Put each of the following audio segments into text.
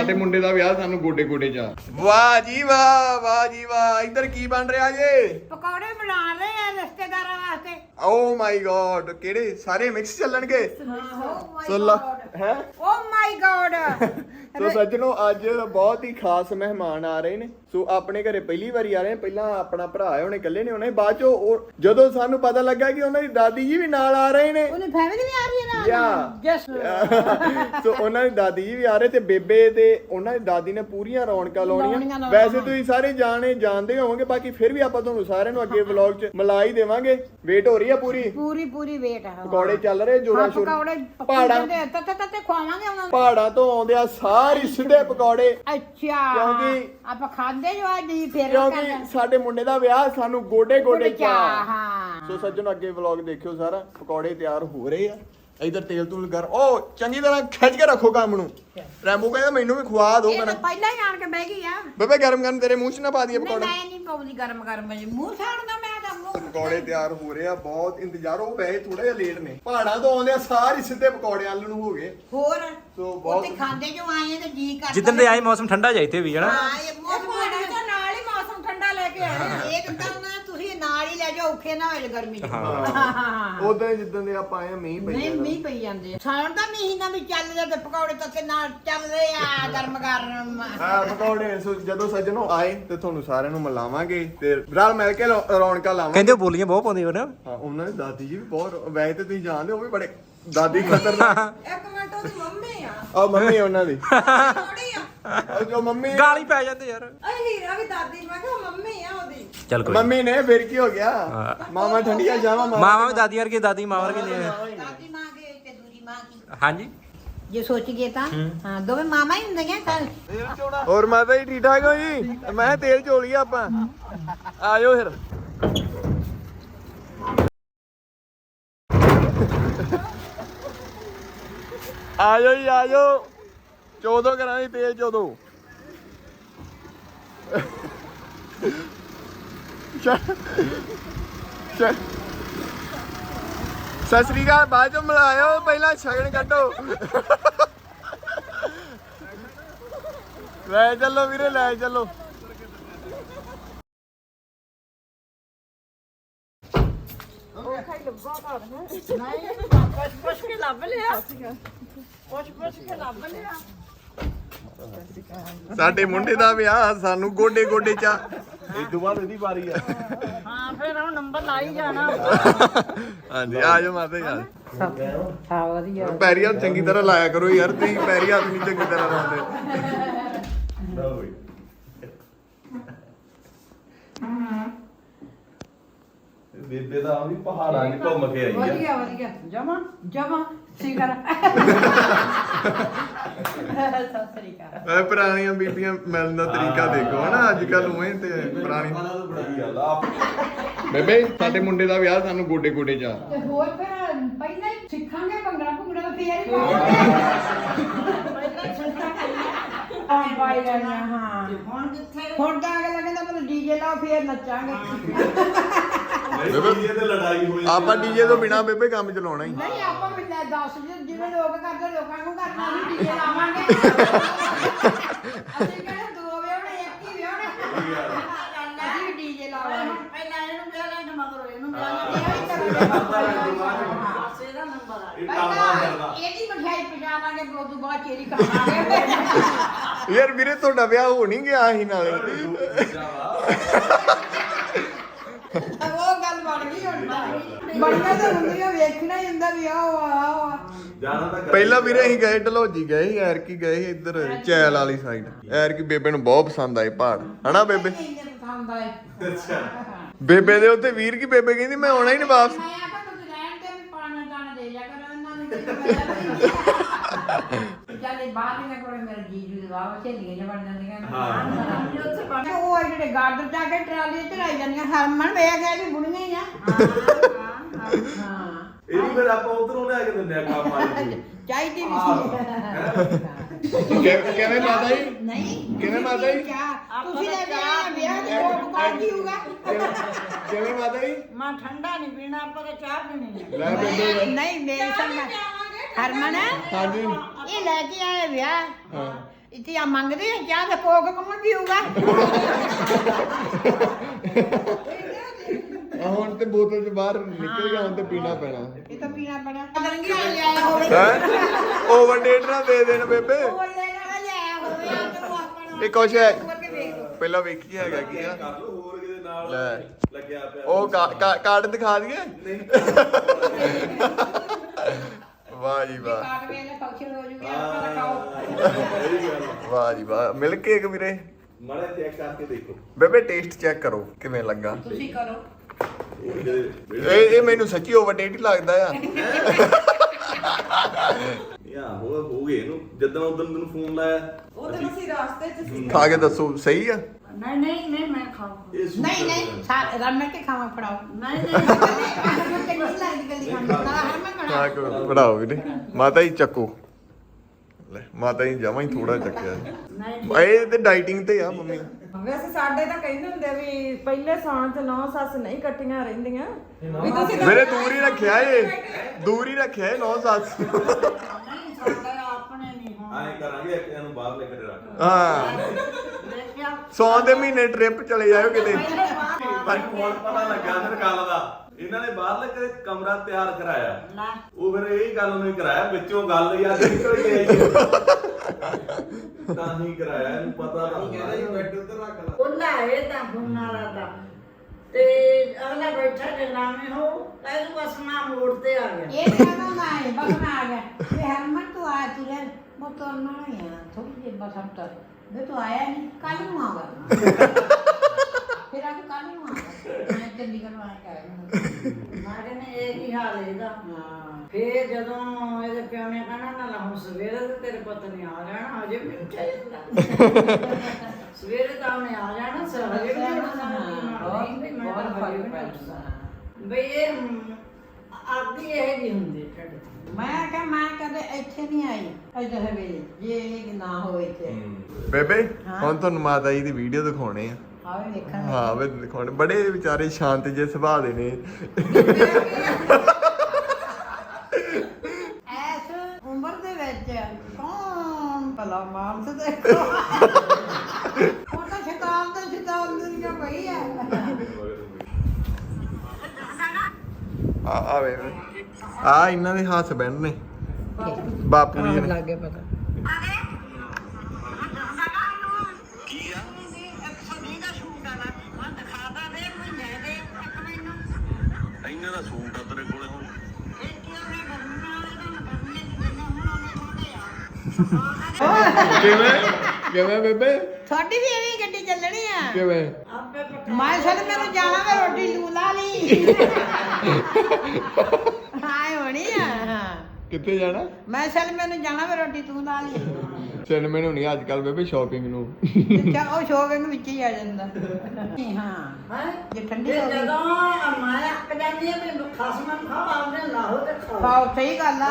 ਸਾਡੇ ਮੁੰਡੇ ਦਾ ਵਿਆਹ ਸਾਨੂੰ ਗੋਡੇ ਗੋਡੇ ਜਾ ਵਾਹ ਜੀ ਵਾਹ ਵਾਹ ਜੀ ਵਾਹ। ਇੱਧਰ ਕੀ ਬਣ ਰਿਹਾ ਜੇ? ਪਕੌੜੇ ਬਣਾ ਰਹੇ ਆ ਰਿਸ਼ਤੇਦਾਰਾਂ ਵਾਸਤੇ। ਓ ਮਾਈ ਗॉड ਕਿਹੜੇ? ਸਾਰੇ ਮਿਕਸ ਚੱਲਣਗੇ? ਓ ਸੋ ਲਾ ਹੈ? ਓ ਮਾਈ ਗॉड ਸੋ ਸੱਜਣੋ ਅੱਜ ਬਹੁਤ ਹੀ ਖਾਸ ਮਹਿਮਾਨ ਆ ਰਹੇ ਨੇ। ਸੋ ਆਪਣੇ ਘਰੇ ਪਹਿਲੀ ਵਾਰੀ ਆ ਰਹੇ ਨੇ। ਪਹਿਲਾਂ ਆਪਣਾ ਭਰਾ ਹੈ ਉਹਨੇ ਇਕੱਲੇ ਨੇ ਉਹਨੇ ਬਾਅਦ ਚੋਂ ਉਹ- ਜਦੋਂ ਸਾਨੂੰ ਪਤਾ ਲੱਗਾ ਕਿ ਉਹਨਾਂ ਦੀ ਦਾਦੀ ਜੀ ਵੀ ਨਾਲ ਆ ਰਹੇ ਨੇ। ਉਹਨੇ ਫੈਮਿਲੀ ਵੀ ਆ ਰਹੀ ਹੈ ਯਾ ਨਾ ਜਸ ਸੋ ਉਹਨਾਂ ਦੀ ਦਾਦੀ ਜੀ ਵੀ ਆ ਰਹੇ ਤੇ ਬੇਬੇ ਤੇ ਉਹਨਾਂ ਦੀ ਦਾਦੀ ਨੇ ਪੂਰੀਆਂ ਰੌਣਕਾਂ ਲਾਉਣੀਆਂ, ਲਾਉਣੀਆਂ ਲਾਉਣੀਆਂ। ਵੈਸੇ ਤੁਸੀਂ ਸਾਰੇ ਜਾਣੇ ਜਾਣਦੇ ਹੋਵੋਗੇ ਬਾਕੀ ਫਿਰ ਵੀ ਆਪਾਂ ਤੁਹਾਨੂੰ ਸਾਰਿਆਂ ਨੂੰ ਅੱਗੇ ਵਲੌਗ 'ਚ ਮਿਲਾ ਹੀ ਦੇਵਾਂਗੇ। ਵੇਟ ਹੋ ਰਹੀ ਆ ਪੂਰੀ? ਪੂਰੀ ਪੂਰੀ ਵੇਟ ਆ ਪਕੌੜੇ ਚੱਲ ਰਹੇ ਜੋਰਾ ਹਾਂ, ਸ਼ੋਰ ਪਕੌੜੇ ਪਹਾੜਾਂ ਪਕੌੜੇ ਤੱਤੇ ਤੱਤੇ ਖਵਾਵਾਂਗੇ ਉਹਨਾਂ ਨੂੰ। ਪਹਾੜਾਂ ਤੋਂ ਆਉਂਦੇ ਆ ਸਾਰੇ ਸਿੱਧੇ ਪਕੌੜੇ। ਅੱਛਾ। ਕਿਉਂਕਿ- ਆਪਾਂ ਖਾਂਦੇ ਜੋ ਅੱਜ ਜੀ ਫੇਰ ਕਿਉਂਕਿ ਸਾਡੇ ਮੁੰਡੇ ਦਾ ਵਿਆਹ ਸਾਨੂੰ ਗੋਡੇ ਗੋਡੇ ਚਾ ਹਾਂ। ਸੋ ਸੱਜਣ ਅੱਗੇ ਵਲੌਗ ਦੇਖਿਓ ਸਾਰਾ। ਪਕੌੜੇ ਤਿਆਰ ਹੋ ਰਹੇ ਆ। ਇਧਰ ਤੇਲ ਤੂਲ ਕਰ। ਉਹ ਚੰਗੀ ਤਰ੍ਹਾਂ ਖਿੱਚ ਕੇ ਰੱਖੋ ਕੰਮ ਨੂੰ। ਰੈਂਬੋ ਕਹਿੰਦਾ ਮੈਨੂੰ ਵੀ ਖਵਾ ਦਿਓ ਇਹ ਤਾਂ ਕਹਿੰਦਾ ਪਹਿਲਾਂ ਹੀ ਆਣ ਕੇ ਬਹਿ ਗਈ ਆ। ਬੇਬੇ ਗਰਮ ਗਰਮ ਤੇਰੇ ਮੂੰਹ 'ਚ ਨਾ ਪਾ ਦਈਏ ਨਹੀਂ ਪਕੌੜੇ। ਮੈਂ ਨਹੀਂ ਪਾਉਂਦੀ ਗਰਮ ਗਰਮ ਜੀ। ਮੂੰਹ ਸਾੜਦਾ ਮੈਂ ਤਾਂ ਮੂੰਹ ਪਕੌੜੇ ਤਿਆਰ ਹੋ ਰਹੇ ਆ ਬਹੁਤ ਇੰਤਜ਼ਾਰ। ਉਹ ਵੈਸੇ ਥੋੜਾ ਜਿਹਾ ਲੇਟ ਨੇ। ਪਹਾੜਾਂ ਤੋਂ ਆਉਂਦੇ ਆ ਸਾਰੇ ਸਿੱਧੇ ਪਕੌੜੇ ਆਲੂ ਨੂੰ ਹੋ ਗਏ। ਹੋਰ? ਸੋ ਬਹੁਤ- ਉੱਥੇ ਖਾਂਦੇ ਜੋ ਆਏ ਆ ਤੇ ਜੀ ਕਰਦਾ ਜਿੱਦਣ ਦੇ ਆਏ ਮੌਸਮ ਠੰਡਾ ਜਾਈ ਤੇ ਵੀ ਹਨਾ? ਹਾਂ ਇਹ ਮੌਸਮ ਤਾਂ ਨਾਲ ਹੀ ਮੌਸਮ ਠੰਡਾ ਲੈ ਕੇ ਆਏ ਆ। ਇਹ ਤਾਂ ਨਾ ਤੁਸੀਂ ਨਾਲ ਹੀ ਲੈ ਜਾਓ ਔਖੇ ਨਾ ਹੋਏ ਗਰਮੀ ਚ ਹਾਂ। ਉਦੋਂ ਜਿੱਦਾਂ ਦੇ ਆਪਾਂ ਆਏ ਆ, ਮੀਂਹ ਪਈ ਨਹੀਂ ਜਾਂਦਾ। ਮੀਂਹ ਪਈ ਜਾਂਦੇ ਆ। ਸਾਉਣ ਦਾ ਮਹੀਨਾ ਵੀ ਚੱਲ ਰਿਹਾ ਤੇ ਪਕੌੜੇ ਤੱਕੇ ਨਾਲ ਚੱਲ ਰਹੇ ਆ ਗਰਮ ਗਰਮ। ਹਾਂ ਪਕੌੜੇ ਸੋ ਜਦੋਂ ਸੱਜਣੋਂ ਆਏ ਤੇ ਤੁਹਾਨੂੰ ਸਾਰਿਆਂ ਨੂੰ ਮਿਲਾਵਾਂਗੇ ਤੇ ਰਲ ਮਿਲ ਕੇ ਰੌ- ਰੌਣਕਾਂ ਲਾਵਾਂਗੇ। ਕਹਿੰਦੇ ਉਹ ਬੋਲੀਆਂ ਬਹੁਤ ਪਾਉਂਦੇ ਹੋ ਨਾ। ਹਾਂ ਉਹਨਾਂ ਦੀ ਦਾਦੀ ਜੀ ਵੀ ਬਹੁਤ ਵੈਸੇ ਤੇ ਤੁਸੀਂ ਜਾਣਦੇ ਹੋ ਉਹ ਵੀ ਬੜੇ ਦਾਦੀ ਖਤਰਨਾਕ। ਇੱਕ ਮਿੰਟ ਉਹਦੀ ਮੰਮੀ ਆ। ਆ ਮੰਮੀ ਉਹਨਾਂ ਦੀ। ਥੋੜੀ ਆ। ਉਹ ਜੋ ਮੰਮੀ ਗਾਲੀ ਪੈ ਜਾਂਦੇ ਯਾਰ। ਅਰੇ ਹੀਰਾ ਵੀ ਦਾਦੀ ਮੈਂ ਕਿਹਾ ਉਹ ਮੰਮੀ ਆ ਉਹਦੀ। ਚੱਲ ਕੋਈ ਮੰਮੀ ਨੇ ਫਿਰ ਕੀ ਹੋ ਗਿਆ। ਮਾਮਾ ਠੰਡੀਆਂ ਜਾਵਾਂ ਮਾਵਾ ਵੀ ਦਾਦੀ ਵਰਗੀ ਦਾਦੀ ਮਾਂ ਵਰਗੀ ਨੇ ਦਾਦੀ ਮਾਂ ਗਏ ਤੇ ਦੂਜੀ ਮਾਂ ਕੀ ਹਾਂਜੀ। ਜੇ ਸੋਚ ਗਏ ਤਾਂ। ਹਾਂ। ਦੋਵੇਂ ਮਾਮਾ ਹੀ ਹੁੰਦੀਆਂ ਤਾਂ ਹੋਰ ਮਾਤਾ ਜੀ ਠੀਕ ਠਾਕ ਹੋ ਜੀ? ਮੈਂ ਤੇਲ ਚੋਲੀਏ ਆਪਾਂ। ਆਜੋ ਫਿਰ। ਆਜੋ ਜੀ ਆਜੋ। ਚੋਦੋ ਕਰਾਂਗੇ ਤੇਲ ਚੋਦੋ ਚੱਲ ਸਤਿ ਸ੍ਰੀ ਅਕਾਲ, ਬਾਅਦ ਚ ਮਿਲਾਇਓ, ਪਹਿਲਾਂ ਸ਼ਗਨ ਕੱਢੋ। ਲੈ ਚੱਲੋ ਵੀਰੇ, ਲੈ ਚੱਲੋ। ਪੁੱਛ ਕੇ ਲੱਭ ਲਿਆ। ਪੁੱਛ ਪੁੱਛ ਕੇ ਲੱਭ ਲਿਆ। ਸਾਡੇ ਮੁੰਡੇ ਦਾ ਵਿਆਹ ਸਾਨੂੰ ਗੋਡੇ ਗੋਡੇ ਚਾ ਤੋਂ ਬਾਅਦ ਇਹਦੀ ਵਾਰੀ ਆ। ਹਾਂ ਫਿਰ ਉਹ ਨੰਬਰ ਲਾਈ ਜਾਣਾ। ਹਾਂਜੀ ਆ ਜਾਓ ਮਾਤਾ ਯਾਰ ਹਾਂ ਵਧੀਆ। ਪੈਰੀ ਹੱਥ ਚੰਗੀ ਤਰ੍ਹਾਂ ਲਾਇਆ ਕਰੋ ਯਾਰ ਤੁਸੀਂ ਪੈਰੀ ਹੱਥ ਨਹੀਂ ਚੰਗੀ ਤਰ੍ਹਾਂ ਲਾਉਂਦੇ। ਬੇਬੇ ਦਾ ਵੀ ਪਹਾੜਾਂ 'ਚ ਘੁੰਮ ਕੇ ਆਈ ਆ। ਵਧੀਆ ਵਧੀਆ। ਜਮਾ ਜਮਾ। ਸਿਕਰ ਸਤਿ ਸ੍ਰੀ ਅਕਾਲ। ਐ ਪੁਰਾਣੀਆਂ ਬੀਬੀਆਂ ਮਿਲਣ ਦਾ ਤਰੀਕਾ ਦੇਖੋ ਹਨਾ? ਅੱਜ ਕੱਲ ਉਵੇਂ ਤੇ ਪੁਰਾਣੀ ਗੱਲ ਆ। ਬੇਬੇ ਸਾਡੇ ਮੁੰਡੇ ਦਾ ਵਿਆਹ ਸਾਨੂੰ ਗੋਡੇ ਗੋਡੇ ਚਾ ਤੇ ਹੋਰ ਫਿਰ ਪਹਿਲਾਂ ਹੀ ਸਿੱਖਾਂਗੇ ਭੰਗੜਾ ਭੰਗੜਾ ਤਾਂ ਫੇਰ ਹੀ ਪਾਵਾਂਗੇ। ਹਾਂ ਬਾਈ ਲੈਣਾ ਹਾਂ। ਹੁਣ ਕਿੱਥੇ? ਹੁਣ ਤਾਂ ਅਗਲਾ ਕਹਿੰਦਾ ਮੈਨੂੰ ਡੀਜੇ ਲਾਓ ਫੇਰ ਨੱਚਾਂਗੇ। ਬੇਬੇ ਤੇ ਲੜਾਈ ਹੋਈ ਆਪਾਂ ਡੀਜੇ ਤੋਂ ਬਿਨਾ ਬੇਬੇ ਕੰਮ ਚਲਾਉਣਾ ਹੀ। ਨਹੀਂ ਆਪਾਂ ਵੀ ਲੈ ਦੱਸ ਜੀ, ਜਿਵੇਂ ਲੋਕ ਕਰਦੇ ਲੋਕਾਂ ਨੂੰ ਕਰਨਾ ਵੀ ਡੀਜੇ ਲਾਵਾਂਗੇ। ਅਸੀਂ ਕਹਿੰਦੇ ਦੋ ਵਿਆਹਣੇ ਇੱਕ ਹੀ ਵਿਆਹਣੇ। ਅਸੀਂ ਵੀ ਡੀਜੇ ਲਾਵਾਂਗੇ। ਪਹਿਲਾਂ ਇਹਨੂੰ ਵਿਆਹ ਲੈਣ ਮਗਰੋਂ ਇਹਨੂੰ ਵਿਆਹ ਇਹੋ ਹੀ ਕਰਾਂਗੇ ਪਾਸੇ ਦਾ। ਨੰਬਰ ਆ। ਇਹ ਟਾਪਾ ਪਹਿਲਾਂ ਫਿਰਦਾ ਇਹਦੀ ਮਠਿਆਈ ਪਜਾਵਾਂਗੇ ਫਿਰ ਉਦੋਂ ਬਾਅਦ ਚੇਰੀ ਯਾਰ ਵੀਰੇ ਤੁਹਾਡਾ ਵਿਆਹ ਹੋ ਨਹੀਂ ਗਿਆ ਸੀ ਨਾਲੇ। ਉਹ ਗੱਲ ਬਣ ਗਈ ਹੁਣ ਤਾਂ ਬਣਨਾ ਤਾਂ ਹੁੰਦੀ ਆ ਵੇਖਣਾ ਹੀ ਹੁੰਦਾ ਵੀ ਆਹ ਵਾ ਆਹ ਵਾ। ਜਾਣਾ ਤਾਂ ਕਰ- ਪਹਿਲਾਂ ਵੀਰੇ ਅਸੀਂ ਗਏ ਢਲੋਜੀ ਗਏ ਸੀ ਐਰ ਕੀ ਗਏ ਸੀ ਇੱਧਰ ਚੈਲ ਵਾਲੀ ਸਾਈਡ ਐਰ ਕੀ ਬੇਬੇ ਨੂੰ ਬਹੁਤ ਪਸੰਦ ਆਏ ਪਹਾੜ। ਹਨਾ ਬੇਬੇ? ਇੰਨੇ ਪਸੰਦ ਆਏ। ਅੱਛਾ। ਬੇਬੇ ਦੇ ਉੱਤੇ ਵੀਰ ਕੀ ਬੇਬੇ ਕਹਿੰਦੀ ਮੈਂ ਆਉਣਾ ਹੀ ਨਹੀਂ ਵਾਪਸ। ਮੈਂ ਆਖਾਂ ਤੁਸੀਂ ਰਹਿਣ ਤੇ ਵੀ ਪਾਣਾ ਦਾਣਾ ਦੇ ਜਾ ਕਰੋ ਇਹਨਾਂ ਨੂੰ ਤੇ ਚੱਲੇ ਬਾਹਰ ਇਹਨਾਂ ਕੋਲੇ ਮੇਰੇ ਜੀਜੂ ਦੇ ਵਾਹ ਸਹੇਲੀਆਂ ਜਿਹਾ ਬਣ ਜਾਂਦੀਆਂ ਹਾਂ। ਉੱਥੇ ਬਣ ਉਹ ਆ ਜਿਹੜੇ ਗਾਰਡਨ ਜਾ ਕੇ ਟਰਾਲੀ ਤੇ ਚੜਾਈ ਜਾਂਦੀਆਂ। ਹਰਮਨ ਵੇਖ ਗਿਆ ਵੀ ਬੁੜੀਆਂ ਹੀ ਆ। ਹਾਂ ਇਹ ਵੀ ਫਿਰ ਆਪਾਂ ਉਧਰੋਂ ਲੈ ਕੇ ਦਿੰਦੇ ਆ ਕੰਮ ਵਾਲੀ ਨੂੰ। ਚਾਹੀਦੀ ਵੀ ਸੀ। ਕਿ- ਕਿਵੇਂ ਮਾਤਾ ਜੀ? ਨਹੀਂ ਕਿਵੇਂ ਮਾਤਾ ਜੀ? ਤੁਸੀਂ ਲੈ ਕੇ ਆਏ ਵਿਆਹ ਦੇ ਕੋਲ ਕੌਣ ਕੀ ਹੋਊਗਾ। ਕਿਵੇਂ ਮਾਤਾ ਜੀ? ਮੈਂ ਠੰਡਾ ਨਹੀਂ ਪੀਣਾ ਆਪਾਂ ਤਾਂ ਚਾਹ ਪੀਣੀ ਆ ਲੈ ਨਹੀਂ ਮੇਰੀ ਸੰਗ ਹਰਮਨ? ਹਾਂਜੀ। ਇਹ ਲੈ ਕੇ ਆਏ ਵਿਆਹ। ਇੱਥੇ ਆ ਮੰਗਦੇ ਆ ਚਾਹ ਦਾ ਕੋਕ ਕੌਣ ਪੀਊਗਾ? ਆ ਹੁਣ ਤੇ ਬੋਤਲ ਚ ਬਾਹਰ ਨਿਕਲ ਗਿਆ ਹੁਣ ਤੇ ਪੀਣਾ ਪੈਣਾ। ਇਹ ਤਾਂ ਪੀਣਾ ਬੜਾ ਦਰੰਗੀ ਆ ਲਿਆਇਆ ਹੋਵੇ। ਹੈ? ਓਵਰਡੇਟ ਨਾ ਦੇ ਦੇਣ ਬੇਬੇ। ਉਹ ਲੈ ਨਾ ਲਿਆਇਆ ਹੋਵੇ ਆ ਇਹ ਕੁਛ ਹੈ। ਵੇਖ ਲਓ। ਪਹਿਲਾਂ ਵੇਖੀ ਹੈਗਾ ਕੀ ਆ। ਕਰ ਲਓ ਹੋਰ ਕਿਤੇ ਨਾਲ ਲੈ। ਲੱਗਿਆ ਪਿਆ। ਉਹ ਕਾ- ਕਾ- ਕਾਰਡ ਦਿਖਾ ਦਈਏ? ਵਾਹ ਜੀ ਵਾਹ। ਕਾਟ ਵੇਲੇ ਫੰਕਸ਼ਨ ਹੋ ਜੂਗਾ ਆਪਾਂ ਤਾਂ ਖਾਓ। ਹਾਂ, ਇਹ ਗੱਲ ਆ। ਵਾਹ ਜੀ ਵਾਹ। ਮਿਲ ਕੇਕ ਵੀਰੇ? ਮਾੜਾ ਚੈੱਕ ਕਰਕੇ ਦੇਖੋ। ਬੇਬੇ ਟੇਸਟ ਚੈੱਕ ਕਰੋ ਕਿਵੇਂ ਲੱਗਾ। ਤੁਸੀਂ ਕਰੋ। ਉਹ ਜਿਹੜੇ ਇਹ ਇਹ ਮੈਨੂੰ ਸੱਚੀ ਓਵਰਡੇਟ ਹੀ ਲੱਗਦਾ ਆ। ਯਾ ਹੋ ਹੋ ਗਏ ਇਹਨੂੰ। ਜਦੋਂ ਉਦੋਂ ਤੈਨੂੰ ਫੋਨ ਲਾਇਆ। ਉਹ ਤਾਂ ਅਸੀਂ ਰਾਸਤੇ 'ਚ ਸੀ। ਖਾ ਕੇ ਦੱਸੋ ਸਹੀ ਆ? ਨਹੀਂ ਨਹੀਂ ਨਹੀਂ ਮੈਂ ਖਾਊਂ ਇਹ ਨਹੀਂ ਨਹੀਂ ਰਲ ਮਿਲ ਕੇ ਖਾਵਾਂ ਫੜਾਓ। ਨਹੀਂ ਨਹੀਂ ਮੈਨੂੰ ਚੰਗੀ ਲੱਗਦੀ ਗੱਲੀ ਖਾਣੀ ਬਣਾ ਹਰਮਨ ਬਣਾ ਖਾ ਕੇ ਪੜਾਓ ਵੀਰੇ ਮਾਤਾ ਜੀ ਚੱਕੋ। ਲੈ ਮਾਤਾ ਜੀ ਜਮਾ ਹੀ ਥੋੜਾ ਚੱਕਿਆ। ਨਹੀਂ ਇਹ ਤੇ ਡਾਈਟਿੰਗ ਤੇ ਆ ਮੰਮੀ। ਵੈਸੇ ਸਾਡੇ ਤਾਂ ਕਹਿੰਦੇ ਹੁੰਦੇ ਆ ਵੀ ਪਹਿਲੇ ਸਾਂ 'ਚ ਨੌ ਸੱਸ ਨਹੀਂ ਇਕੱਠੀਆਂ ਰਹਿੰਦੀਆਂ। ਵੀ ਤੁਸੀਂ ਤਾਂ- ਮੇਰੇ ਦੂਰ ਹੀ ਰੱਖਿਆ ਏ। ਦੂਰ ਹੀ ਰੱਖਿਆ ਏ ਨੌ ਸੱਸ। ਨਹੀਂ ਸਾਡਾ ਆਪਣੇ ਨਹੀਂ ਹੋਣਾ। ਆਏ ਕਰਾਂਗੇ ਇੱਕ ਨੂੰ ਬਾਹਰ ਲੈ ਕੇ ਰੱਖ ਹਾਂ। ਸੌਣ ਦੇ ਮਹੀਨੇ ਟ੍ਰਿਪ ਚਲੇ ਜਾਇਓ ਕਿਤੇ। ਸਾਨੂੰ ਹੁਣ ਪਤਾ ਲੱਗਾ ਫਿਰ ਗੱਲ ਦਾ। ਇਹਨਾਂ ਨੇ ਬਾਹਰ ਲੈ ਕੇ ਕਮਰਾ ਤਿਆਰ ਕਰਾਇਆ। ਨਾ ਉਹ ਫਿਰ ਇਹ ਗੱਲ ਨੂੰ ਕਰਾਇਆ ਵਿੱਚੋਂ ਗੱਲ ਯਾਰ ਨਿਕਲ ਗਈ ਆਈ ਤਾਂ ਹੀ ਕਰਾਇਆ ਇਹਨੂੰ ਪਤਾ ਨਾ ਹੁੰਦਾ। ਉਹਨਾਂ ਇਹ ਤਾਂ ਹੁਣ ਵਾਲਾ ਦਾ ਤੇ। ਅਗਲਾ ਬੈਠਾ ਜੇ ਨਾਵੇਂ ਹੋ ਇਹਨੂੰ ਬਸ ਨਾ ਮੋੜ ਤੇ ਆ ਗਿਆ। ਇਹ ਕਦੋਂ ਦਾ ਹੈ ਬਸ ਮੈਂ ਆ ਗਿਆ। ਤੇ ਹਰਮਨ ਤੂੰ ਆਇਆ ਤੂੰ ਲੈ ਮੈਂ ਤੋਂ ਨਾ ਆ ਥੋੜੀ ਜਿਹੀ ਬਸ ਹਮ ਤੱਕ ਵੇ ਤੂੰ ਆਇਆ ਨਹੀਂ ਕੱਲ ਨੂੰ ਆਗਾ ਫਿਰ ਆ ਕੱਲ ਨੂੰ ਆਗਾ ਮੈਂ ਚੰਡੀਗੜ੍ਹ ਆਇਆ। ਕਰ ਮੈਂ ਕਹਿੰਦੇ ਇਹ ਕੀ ਹਾਲ ਹੈ ਇਹਦਾ? ਫੇਰ ਜਦੋਂ ਇਹਦੇ ਪਿਓ ਨੇ ਕਹਿਣਾ ਨਾ ਲਾ ਹੁਣ ਸਵੇਰੇ ਤੇ ਤੇਰੇ ਪੁੱਤ ਨੇ ਆ ਜਾਣਾ ਹਜੇ ਵੀ ਉੱਠਿਆ ਜਾਂਦਾ ਸਵੇਰੇ ਤਾਂ ਉਹਨੇ ਆ ਜਾਣਾ ਸਰ ਹਜੇ ਵੀ ਨਹੀਂ ਉੱਠਣਾ। ਨਹੀਂ ਮੈਂ ਤਾਂ ਹਜੇ ਵੀ ਨਹੀਂ ਉੱਠਦਾ। ਬਈ ਇਹ ਆਪਦੀ ਇਹ ਜੀ ਹੁੰਦੀ ਮੈਂ ਕਿਹਾ ਮੈਂ ਕਦੇ ਇੱਥੇ ਨਹੀਂ ਆਈ ਇੱਧਰ ਹਵੇਲੀ ਜੇ ਇਹ ਨਾ ਹੋਵੇ ਇੱਥੇ। ਬੇਬੇ ਹੁਣ ਤੁਹਾਨੂੰ ਮਾਤਾ ਜੀ ਦੀ ਵੀਡੀਓ ਦਿਖਾਉਣੇ ਆ। ਆਵੇ ਵੇਖਣ ਹਾਂ ਵੇ ਦਿਖਾਉਣੇ। ਬੜੇ ਵਿਚਾਰੇ ਸ਼ਾਂਤ ਜੇ ਸੁਭਾਅ ਦੇ ਨੇ ਐਸ ਉਮਰ ਦੇ ਵਿੱਚ ਕੌਣ ਭਲਾ ਮਾਨਸ ਦੇਖੋ ਉਹ ਤਾਂ ਸ਼ੈਤਾਨ ਤੇ ਸ਼ੈਤਾਨ ਦੁਨੀਆ ਪਈ ਹੈ ਆ ਆ ਵੇ ਆ ਇਹਨਾਂ ਦੇ ਹਸਬੈਂਡ ਨੇ। ਬਾਪੂ ਜੀ ਨੇ। ਲੱਗੇ ਪਤਾ। ਇਹਨਾਂ ਦਾ ਸੂਟ ਆ ਤੇਰੇ ਕੋਲੇ ਹੁਣ। ਕਿਵੇਂ? ਕਿਵੇਂ ਬੇਬੇ? ਤੁਹਾਡੀ ਵੀ ਐਵੇਂ ਹੀ ਗੱਡੀ ਚੱਲਣੀ ਆ। ਕਿਵੇਂ? ਮੈਂ ਸਦ ਮੈਨੂੰ ਜਾਣਾ ਮੈਂ ਰੋਟੀ ਲੂ ਲਾ ਲਈ। ਕਿੱਥੇ ਜਾਣਾ? ਮੈਂ ਸਦ ਮੈਨੂੰ ਜਾਣਾ ਮੈਂ ਰੋਟੀ ਤੂੰ ਲਾ ਲਈ ਚਲ ਮੈਨੂੰ ਨਹੀਂ ਅੱਜ ਕੱਲ ਬੇਬੇ ਸ਼ਾਪਿੰਗ ਨੂੰ। ਚੱਲ ਉਹ ਸ਼ੋਪਿੰਗ ਵਿੱਚ ਹੀ ਆ ਜਾਂਦਾ। ਨਹੀਂ, ਹਾਂ ਹੈ? ਜੇ ਠੰਡੀ ਤੇ ਹੋ ਗਈ। ਜਦੋਂ ਮੈਂ ਅੱਕ ਜਾਂਦੀ ਹੈ ਵੀ ਖਸਮਾਂ ਖਾਓ ਆਪਨੇ ਲਾਹੋ ਤੇ ਖਾਓ। ਖਾਓ ਸਹੀ ਗੱਲ ਆ।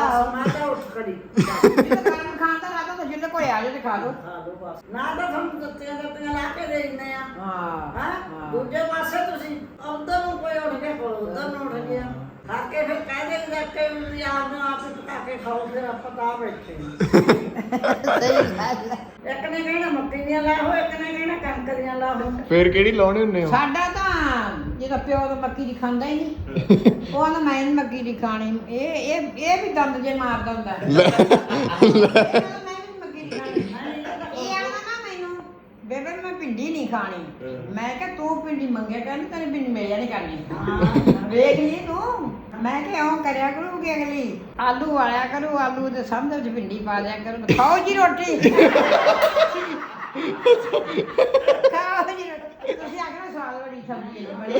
ਤਾਂ ਉੱਠ ਖੜੀ। ਜਦੋਂ ਗਰਮ ਖਾਣ ਦਾ ਰਾਤਾ ਤਾਂ ਜਿੱਲੇ ਕੋਈ ਆ ਜਾਏ ਤੇ ਖਾ ਲਓ। ਖਾ ਲਓ ਬਸ। ਨਾ ਤਾਂ ਤੁਹਾਨੂੰ ਦਿੱਤੀਆਂ ਦਿੱਤੀਆਂ ਲਾ ਕੇ ਦੇ ਦਿੰਦੇ ਆ। ਹਾਂ ਹਾਂ? ਦੂਜੇ ਪਾਸੇ ਤੁਸੀਂ ਉਧਰ ਨੂੰ ਕੋਈ ਉੱਠ ਕੇ ਕੋਲ ਉਧਰ ਨੂੰ ਉੱਠ ਗਿਆ। ਫਿਰ ਕਹਿ ਦੇ ਕਿ ਵੀ ਆਪ ਨੂੰ ਆਪ ਹੀ ਪਕਾ ਕੇ ਖਾਓ ਫਿਰ ਆਪਾਂ ਤਾਂ ਬੈਠੇ ਹਾਂ। ਸਹੀ ਗੱਲ ਆ। ਇੱਕ ਨੇ ਕਹਿਣਾ ਮੱਕੀ ਦੀਆਂ ਲਾਹੋ ਇੱਕ ਨੇ ਕਹਿਣਾ ਕਣਕ ਦੀਆਂ ਲਾਹੋ ਫੇਰ ਕਿਹੜੀ ਲਾਉਣੇ ਹੁੰਨੇ ਹੋ? ਸਾਡਾ ਤਾਂ ਜਿਹਦਾ ਪਿਓ ਤਾਂ ਮੱਕੀ ਦੀ ਖਾਂਦਾ ਹੀ ਨਹੀਂ। ਉਹ ਤਾਂ ਮੈਂ ਨੀ ਮੱਕੀ ਦੀ ਖਾਣੀ। ਇਹ ਇਹ ਇਹ ਵੀ ਦੰਦ ਜੇ ਮਾਰਦਾ ਹੁੰਦਾ ਇਹ ਕਹਿੰਦਾ ਮੈਂ ਨੀ ਮੱਕੀ ਦੀ ਖਾਣੀ ਇਹ ਨਾ ਮੈਨੂੰ ਬੇਬੇ ਮੈਂ ਭਿੰਡੀ ਨਹੀਂ ਖਾਣੀ। ਮੈਂ ਕਿਹਾ ਤੂੰ ਭਿੰਡੀ ਮੰਗਿਆ ਕਰ ਤੈਨੂੰ ਭਿੰਡੀ ਮਿਲਿਆ ਨਹੀਂ ਕਰਨੀ। ਵੇਖ ਲਈ ਤੂੰ। ਮੈਂ ਕਿਹਾ ਇਉਂ ਕਰਿਆ ਕਰੂਗੀ ਅਗਲੀ। ਆਲੂ ਵਾਲਿਆ ਕਰੂ ਆਲੂ ਦੇ ਸਾਹਮਣੇ ਵਿੱਚ ਭਿੰਡੀ ਪਾ ਦਿਆ ਕਰੂ। ਖਾਓ ਜੀ ਰੋਟੀ। ਖਾਓ ਜੀ ਰੋਟੀ। ਤੁਸੀਂ ਆਖਣਾ ਸਵਾਦ ਬੜੀ ਸਬਜ਼ੀ ਹੈ ਬੜੀ।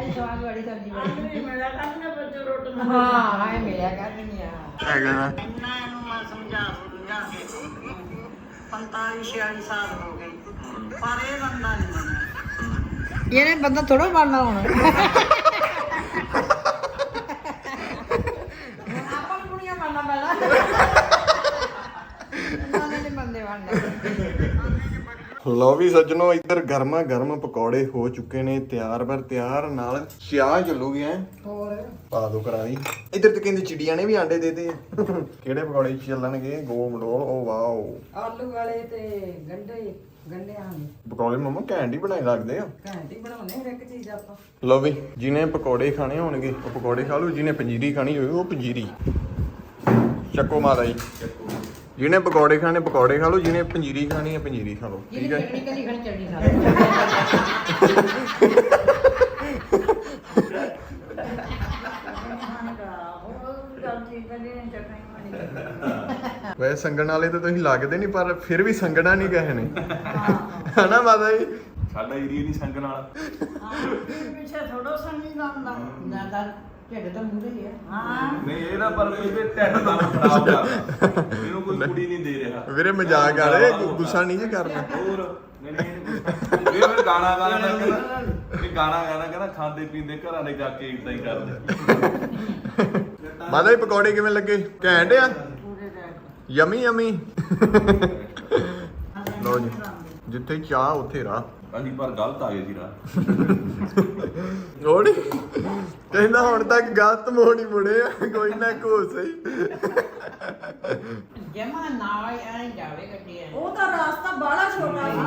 ਅੱਜ ਸਵਾਦ ਬੜੀ ਸਬਜ਼ੀ ਬਣੀ। ਆਂਦੀ ਮੇਰਾ ਕੰਨ ਬੱਚੋ ਰੋਟ ਹਾਂ ਹਾਏ ਮਿਲਿਆ ਕਰਨੀ ਆ। ਹੈਗਾ ਨਾ। ਇੰਨਾ ਨੂੰ ਮੈਂ ਸਮਝਾ ਸਮਝਾ ਕੇ 45 46 ਸਾਲ ਹੋ ਗਏ। ਪਰ ਇਹ ਬੰਦਾ ਨਹੀਂ ਬਣਿਆ ਇਹਨੇ ਬੰਦਾ ਥੋੜਾ ਬਣਨਾ ਹੁਣ ਆਪਾਂ ਨੂੰ ਕੁੜੀਆਂ ਬਣਨਾ ਪੈਣਾ ਲਓ ਵੀ ਸੱਜਣੋ ਇੱਧਰ ਗਰਮਾ ਗਰਮ ਪਕੌੜੇ ਹੋ ਚੁੱਕੇ ਨੇ ਤਿਆਰ ਬਰ ਤਿਆਰ ਨਾਲ ਚਾਹ ਚੱਲੂਗੀ ਐ ਹੋਰ? ਪਾ ਦੋ ਕਰਾਈ ਇੱਧਰ ਤੇ ਕਹਿੰਦੇ ਚਿੜੀਆਂ ਨੇ ਵੀ ਆਂਡੇ ਦੇਤੇ ਕਿਹੜੇ ਪਕੌੜੇ ਚੱਲਣਗੇ? ਗੋਮ ਡੋਲ ਓ ਵਾਓ। ਆਲੂ ਵਾਲੇ ਤੇ ਗੰਡੇ ਗੰਡਿਆਂ ਦੇ ਪਕੌੜੇ ਮਮਾ ਹੀ ਬਣਾਏ ਲੱਗਦੇ ਆ। ਘੈਂਟ ਹੀ ਬਣਾਉਣੇ ਹਰ ਇੱਕ ਚੀਜ਼ ਆਪਾਂ। ਲਓ ਵੀ ਜਿਹਨੇ ਪਕੌੜੇ ਖਾਣੇ ਹੋਣਗੇ ਉਹ ਪਕੌੜੇ ਖਾ ਲਓ ਜਿਹਨੇ ਪੰਜੀਰੀ ਖਾਣੀ ਹੋਵੇ ਉਹ ਪੰਜੀਰੀ। ਚੱਕੋ ਮਾਤਾ ਜੀ। ਜਿਹਨੇ ਪਕੌੜੇ ਖਾਣੇ ਪਕੌੜੇ ਖਾ ਲਓ ਜਿਹਨੇ ਪੰਜੀਰੀ ਖਾਣੀ ਹੈ ਪੰਜੀਰੀ ਖਾ ਲਓ ਠੀਕ ਹੈ? ਕੱਲੀ ਖਣੀ ਖਾ ਲਓ। ਵੈਸੇ ਸੰਗਣ ਵਾਲੇ ਤਾਂ ਤੁਸੀਂ ਲੱਗਦੇ ਨਹੀਂ ਪਰ ਫਿਰ ਵੀ ਸੰਗਣਾ ਨਹੀਂ ਕਹੇ ਨੇ। ਹਨਾ ਮਾਤਾ ਜੀ? ਸਾਡਾ ਏਰੀਆ ਨਹੀਂ ਸੰਗਣ ਵਾਲਾ। ਹਾਂ ਪਿੱਛੇ ਥੋੜਾ ਸੰਗੀ ਦਾ ਹੁੰਦਾ। ਨਾ ਢਿੱਡ ਤਾਂ ਮੂਰੇ ਹੀ ਆ। ਹਾਂ। ਨਹੀਂ ਇਹਦਾ ਪਰ ਇਹਦੇ ਢਿੱਡ ਦਾ ਖਰਾਬ ਕਰਦਾ ਇਹਨੂੰ ਕੋਈ ਕੁੜੀ ਨਹੀਂ ਦੇ ਰਿਹਾ। ਵੀਰੇ ਮਜ਼ਾਕ ਕਰ ਰਹੇ ਗੁ- ਗੁੱਸਾ ਨਹੀਂ ਜੇ ਕਰਨਾ। ਹੋਰ ਨਹੀਂ ਨਹੀਂ ਇਹਨੂੰ ਗੁੱਸਾ- ਇਹ ਫਿਰ ਗਾਣਾ ਗਾਣਾ ਕਹਿੰਦਾ ਇਹ ਗਾਣਾ ਗਾਣਾ ਕਹਿੰਦਾ ਖਾਂਦੇ ਪੀਂਦੇ ਘਰਾਂ ਦੇ ਜਾ ਕੇ ਇਦਾਂ ਹੀ ਕਰਦੇ। ਮਾਤਾ ਜੀ ਪਕੌੜੇ ਕਿਵੇਂ ਲੱਗੇ? ਘੈਂਟ ਆ? Yummy yummy. ਜੀ ਜਿੱਥੇ ਚਾਹ ਉੱਥੇ ਰਾਹ। ਅਸੀਂ ਪਰ ਗਲਤ ਆ ਗਏ ਸੀ ਰਾ ਹੋਰ ਕਹਿੰਦਾ ਹੁਣ ਤੱਕ ਗਲਤ ਮੋੜ ਹੀ ਮੁੜੇ ਆ ਕੋਈ ਨਾ ਕੋ ਸਹੀ। ਜਮਾ ਨਾਲ ਐ ਜਾਵੇ ਗੱਡੀ ਉਹ ਤਾਂ ਰਾਸਤਾ ਬਾਹਲਾ ਛੋਟਾ ਸੀ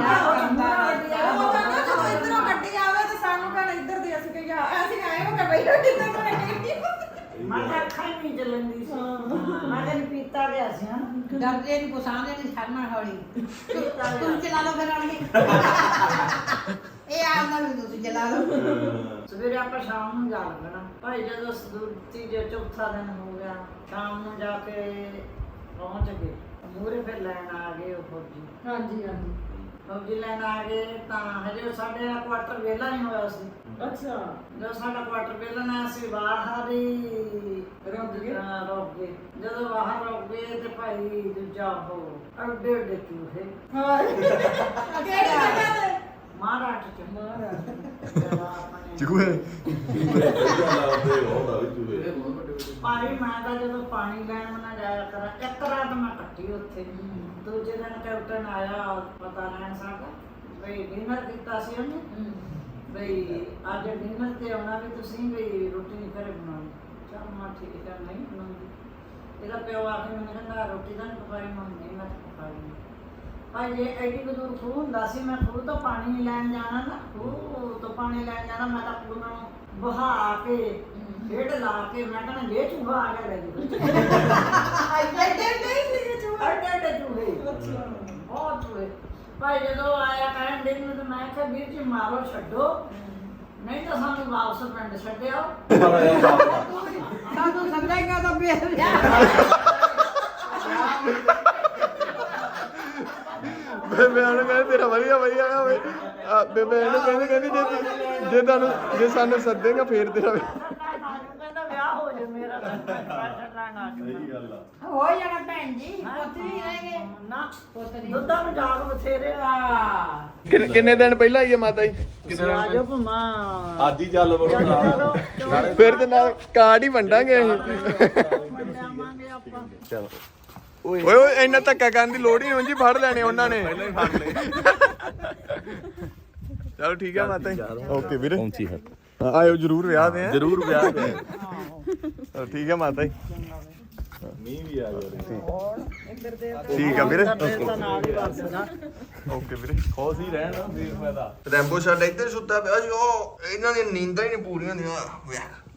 ਪੀਤਾ ਗਿਆ ਸੀ ਹਾਂ। ਡਰਦੇ ਨਹੀਂ ਪਸਾਂਦੇ ਨਹੀਂ ਸ਼ਰਮਾ ਹੌਲੀ। ਤੂੰ ਚਲਾ ਲਓ ਫਿਰ ਆਣਗੇ ਇਹ ਆਉਂਦਾ ਵੀ ਤੁਸੀਂ ਚਲਾ ਲਓ। ਸਵੇਰੇ ਆਪਾਂ ਸ਼ਾਮ ਨੂੰ ਜਾ ਲੱਗਣਾ ਭਾਈ ਜਦੋਂ ਸਦੂਰ ਤੀਜੇ ਚੌਥਾ ਦਿਨ ਹੋ ਗਿਆ ਸ਼ਾਮ ਨੂੰ ਜਾ ਕੇ ਪਹੁੰਚ ਗਏ। ਮੂਰੇ ਫਿਰ ਲੈਣ ਆ ਗਏ ਉਹ ਫੌਜੀ। ਹਾਂਜੀ ਹਾਂਜੀ। ਫੌਜੀ ਲੈਣ ਆ ਗਏ ਤਾਂ ਹਜੇ ਸਾਡੇ ਦਾ ਕੁਆਟਰ ਵਿਹਲਾ ਨਹੀਂ ਹੋਇਆ ਸੀ। ਅੱਛਾ। ਜਦੋਂ ਸਾਡਾ ਕੁਆਟਰ ਵਿਹਲਾ ਨਾ ਸੀ ਬਾਹਰ ਹੀ ਰੁਕ ਗਏ? ਹਾਂ, ਰੁਕ ਗਏ। ਜਦੋਂ ਬਾਹਰ ਰੁਕ ਗਏ ਤੇ ਭਾਈ ਦੂਜਾ ਹੋ ਅੱਡੇ ਅੱਡੇ ਚੂਹੇ ਹਾਂ। ਕਿਹੜੀ ਜਗ੍ਹਾ ਤੇ? ਮਹਾਰਾਜ ਚ ਮਹਾਰਾਜ ਆਪਣੇ ਚੂਹੇ ਭਾਈ ਮੈਂ ਤਾਂ ਜਦੋਂ ਪਾਣੀ ਲੈਣ ਮਨਾ ਜਾਇਆ ਕਰਾਂ ਇੱਕ ਰਾਤ ਮੈਂ ਕੱਟੀ ਉੱਥੇ। ਦੂਜੇ ਦਿਨ ਕੈਪਟਨ ਆਇਆ ਪਤਾ ਲੈਣ ਸਾਡਾ। ਬਈ ਡਿਨਰ ਕੀਤਾ ਸੀ ਉਹਨੇ। ਬਈ ਅੱਜ ਡਿਨਰ ਤੇ ਆਉਣਾ ਵੀ ਤੁਸੀਂ ਵੀ ਰੋਟੀ ਨਹੀਂ ਘਰੇ ਬਣਾਉਣੀ। ਚੱਲ ਮੈਂ ਠੀਕ ਹੈ ਨਹੀਂ ਬਣਾਉਂਦੀ। ਇਹਦਾ ਪਿਓ ਆ ਕੇ ਮੈਨੂੰ ਕਹਿੰਦਾ ਰੋਟੀ ਨਹੀਂ ਪਕਾਈ ਮੰਮੀ ਮੈਂ ਤਾਂ ਪਕਾ ਲਈ ਭਾਈ ਜੇ ਐਡੀ ਕੁ ਦੂਰ ਖੂਹ ਹੁੰਦਾ ਸੀ ਮੈਂ ਖੂਹ ਤੋਂ ਪਾਣੀ ਲੈਣ ਜਾਣਾ ਨਾ ਖੂਹ ਤੋਂ ਪਾਣੀ ਲੈਣ ਜਾਣਾ ਮੈਂ ਤਾਂ ਖੂਹ ਨੂੰ ਬਹਾ ਕੇ ਡੇਢ ਲਾ ਕੇ ਮੈਂ ਕਹਿੰਦਾ ਜੇ ਚੂਹਾ ਆ ਗਿਆ ਲੈ ਜੀ। ਐਡੇ ਨਹੀਂ ਸੀਗੇ ਚੂਹੇ। ਅੱਡੇ ਅੱਡੇ ਚੂਹੇ। ਬਹੁਤ ਚੂਹੇ। ਭਾਈ ਜਦੋਂ ਆਇਆ ਕਹਿਣ ਦੇ ਨੂੰ ਤੇ ਮੈਂ ਕਿਹਾ ਵੀਰ ਜੀ ਮਾਰੋ ਛੱਡੋ। ਨਹੀਂ ਤਾਂ ਸਾਨੂੰ ਵਾਪਸ ਪਿੰਡ ਛੱਡਿਓ। ਸਾਨੂੰ ਸਮਝਾਏਗਾ ਤਾਂ ਬੇਰ ਬੇਬੇ ਉਹਨੂੰ ਕਹਿੰਦੇ ਤੇਰਾ ਵਧੀਆ ਵਧੀਆ ਆ ਵੇ ਆ, ਬੇਬੇ ਇਹਨੂੰ ਕਹਿੰਦੇ ਕਹਿੰਦੀ ਜੇ ਤੂੰ- ਜੇ ਤੁਹਾਨੂੰ ਜੇ ਸਾਨੂੰ ਸੱਦੇਗਾ ਫੇਰ ਤੇਰਾ ਵੀ- ਕਹਿੰਦਾ ਵਿਆਹ ਹੋ ਜਾ ਮੇਰਾ ਛੱਡਣ ਆ ਸਹੀ ਗੱਲ ਆ। ਹੋ ਜਾਣਾ ਭੈਣ ਜੀ ਪੁੱਤ ਵੀ ਰਹਿ ਗਏ। ਨਾ। ਪੁੱਤ ਨਹੀਂ ਦੁੱਧਾਂ ਨੂੰ ਜਾਗ ਬਥੇਰੇ ਆ। ਆ ਕਿੰਨੇ ਕਿੰਨੇ ਦਿਨ ਪਹਿਲਾਂ ਆਈ ਹੈ ਮਾਤਾ ਜੀ? ਰਾਜੋ ਭਮਾ। ਅੱਜ ਹੀ ਚੱਲ ਨਾਲ। ਫਿਰ ਤੇ ਨਾਲ ਕਾਰਡ ਹੀ ਵੰਡਾਂਗੇ ਅਸੀਂ। ਜਾਵਾਂਗੇ ਆਪਾਂ। ਚਲੋ। ਓਏ। ਓਏ ਇੰਨਾ ਧੱਕਾ ਕਰਨ ਦੀ ਲੋੜ ਹੀ ਨਹੀਂ ਜੀ ਫੜ ਲੈਣੇ ਉਹਨਾਂ ਨੇ। ਪਹਿਲਾਂ ਹੀ ਫੜ ਲਏ। ਚਲੋ ਠੀਕ ਹੈ ਮਾਤਾ ਜੀ। ਓਕੇ ਵੀਰੇ। ਪਹੁੰਚੀ ਹੈ ਹਾਂ, ਆਇਓ ਜਰੂਰ ਵਿਆਹ ਹੈਂ। ਜ਼ਰੂਰ ਵਿਆਹ ਤੇ। ਚਲੋ ਠੀਕ ਹੈ ਮਾਤਾ ਜੀ। ਮੀਂਹ ਵੀ ਆ ਗਿਆ ਠੀਕ। ਆ ਵੀਰੇ। ਹੀ ਓਕੇ ਵੀਰੇ। ਖੁਸ਼ ਹੀ ਰਹਿਣ ਵੀਰ ਮੈਂ ਦਾ। ਰੈਂਬੋ ਸਾਡਾ ਇੱਧਰ ਸੁੱਤਾ ਪਿਆ ਸੀ ਉਹ ਇਹਨਾਂ ਦੀਆਂ ਨੀਂਦਾਂ ਹੀ ਨਹੀਂ ਪੂਰੀਆਂ ਹੁੰਦੀਆਂ। ਵੇਖ।